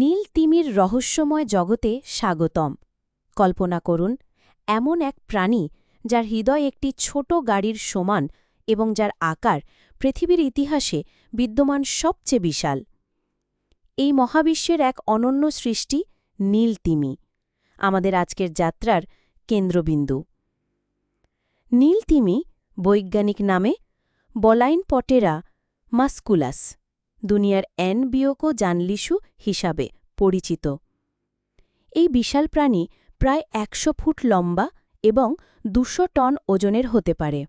নীল তিমির রহস্যময় জগতে স্বাগতম। কল্পনা করুন, এমন এক প্রাণী যার হৃদয় একটি ছোট গাড়ির সমান এবং যার আকার পৃথিবীর ইতিহাসে বিদ্যমান সবচেয়ে বিশাল। এই মহাবিশ্বের এক অনন্য সৃষ্টি নীল তিমি। আমাদের আজকের যাত্রার কেন্দ্রবিন্দু। নীল তিমি বৈজ্ঞানিক নামে বলাইন পটেরা মাস্কুলাস। দুনিয়ার অ্যান বিয়োকো জানলিসু হিসাবে পরিচিত। এই বিশাল প্রাণী প্রায় একশো ফুট লম্বা এবং দুশো টন ওজনের হতে পারে।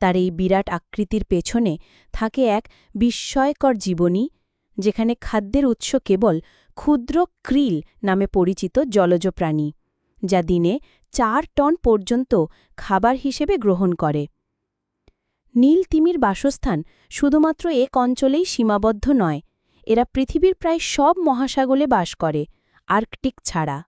তার এই বিরাট আকৃতির পেছনে থাকে এক বিস্ময়কর জীবনী, যেখানে খাদ্যের উৎস কেবল ক্ষুদ্র ক্রিল নামে পরিচিত জলজ প্রাণী, যা দিনে চার টন পর্যন্ত খাবার হিসেবে গ্রহণ করে। নীল তিমির বাসস্থান শুধুমাত্র এক অঞ্চলেই সীমাবদ্ধ নয়, এরা পৃথিবীর প্রায় সব মহাসাগরে বাস করে, আর্কটিক ছাড়া।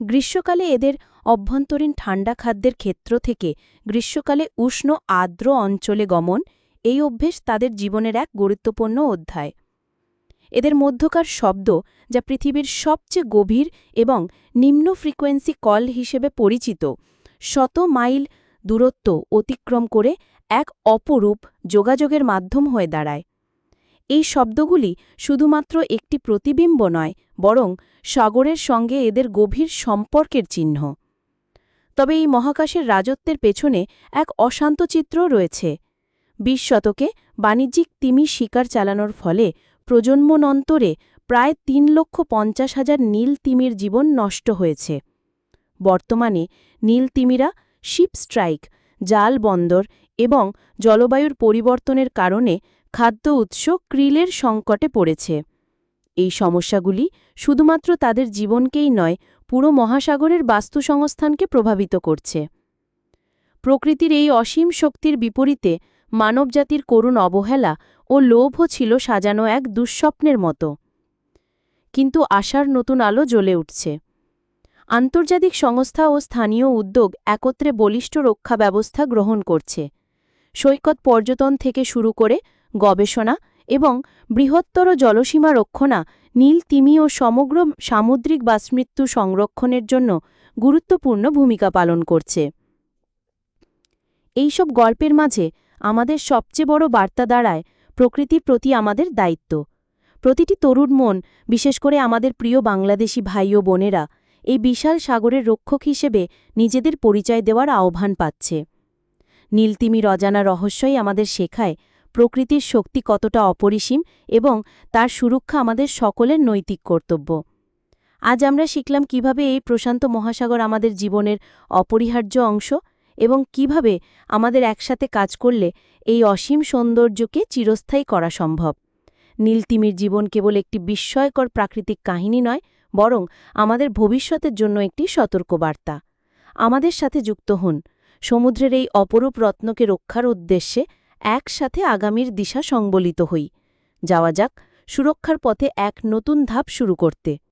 গ্রীষ্মকালে এদের অভ্যন্তরীণ ঠান্ডা খাদ্যের ক্ষেত্র থেকে গ্রীষ্মকালে উষ্ণ, আর্দ্র অঞ্চলে গমন, এই অভ্যেস তাদের জীবনের এক গুরুত্বপূর্ণ অধ্যায়। এদের মধ্যকার শব্দ যা পৃথিবীর সবচেয়ে গভীর এবং নিম্ন ফ্রিকোয়েন্সি কল হিসেবে পরিচিত, শত মাইল দূরত্ব অতিক্রম করে এক অপরূপ যোগাযোগের মাধ্যম হয়ে দাঁড়ায়। এই শব্দগুলি শুধুমাত্র একটি প্রতিবিম্ব নয়, বরং সাগরের সঙ্গে এদের গভীর সম্পর্কের চিহ্ন। তবে এই মহাকাশের রাজত্বের পেছনে এক অশান্ত চিত্রও রয়েছে। বিশ শতকে বাণিজ্যিক তিমি শিকার চালানোর ফলে প্রজন্মনন্তরে প্রায় তিন লক্ষ পঞ্চাশ হাজার নীল তিমির জীবন নষ্ট হয়েছে। বর্তমানে নীল তিমিরা শিপ স্ট্রাইক জাল বন্দর এবং জলবায়ুর পরিবর্তনের কারণে খাদ্য উৎস ক্রিলের সংকটে পড়েছে। এই সমস্যাগুলি শুধুমাত্র তাদের জীবনকেই নয়, পুরো মহাসাগরের বাস্তুসংস্থানকে প্রভাবিত করছে। প্রকৃতির এই অসীম শক্তির বিপরীতে মানবজাতির করুণ অবহেলা ও লোভও ছিল সাজানো এক দুঃস্বপ্নের মতো। কিন্তু আশার নতুন আলো জ্বলে উঠছে। আন্তর্জাতিক সংস্থা ও স্থানীয় উদ্যোগ একত্রে বলিষ্ঠ রক্ষা ব্যবস্থা গ্রহণ করছে। সৈকত পর্যটন থেকে শুরু করে গবেষণা এবং বৃহত্তর জলসীমা রক্ষণা, নীল তিমি ও সমগ্র সামুদ্রিক বাসমৃত্যু সংরক্ষণের জন্য গুরুত্বপূর্ণ ভূমিকা পালন করছে। এইসব গল্পের মাঝে আমাদের সবচেয়ে বড় বার্তা দাঁড়ায় প্রকৃতির প্রতি আমাদের দায়িত্ব। প্রতিটি তরুণ মন, বিশেষ করে আমাদের প্রিয় বাংলাদেশি ভাই ও বোনেরা এই বিশাল সাগরের রক্ষক হিসেবে নিজেদের পরিচয় দেওয়ার আহ্বান পাচ্ছে। নীলতিমির অজানা রহস্যই আমাদের শেখায় প্রকৃতির শক্তি কতটা অপরিসীম এবং তার সুরক্ষা আমাদের সকলের নৈতিক কর্তব্য। আজ আমরা শিখলাম কীভাবে এই প্রশান্ত মহাসাগর আমাদের জীবনের অপরিহার্য অংশ এবং কীভাবে আমাদের একসাথে কাজ করলে এই অসীম সৌন্দর্যকে চিরস্থায়ী করা সম্ভব। নীলতিমির জীবন কেবল একটি বিস্ময়কর প্রাকৃতিক কাহিনী নয় বরং আমাদের ভবিষ্যতের জন্য একটি সতর্কবার্তা। আমাদের সাথে যুক্ত হন। সমুদ্রের এই অপরূপ রত্নকে রক্ষার উদ্দেশ্যে একসাথে আগামীর দিশা সংবলিত হই। যাওয়া যাক, সুরক্ষার পথে এক নতুন ধাপ শুরু করতে।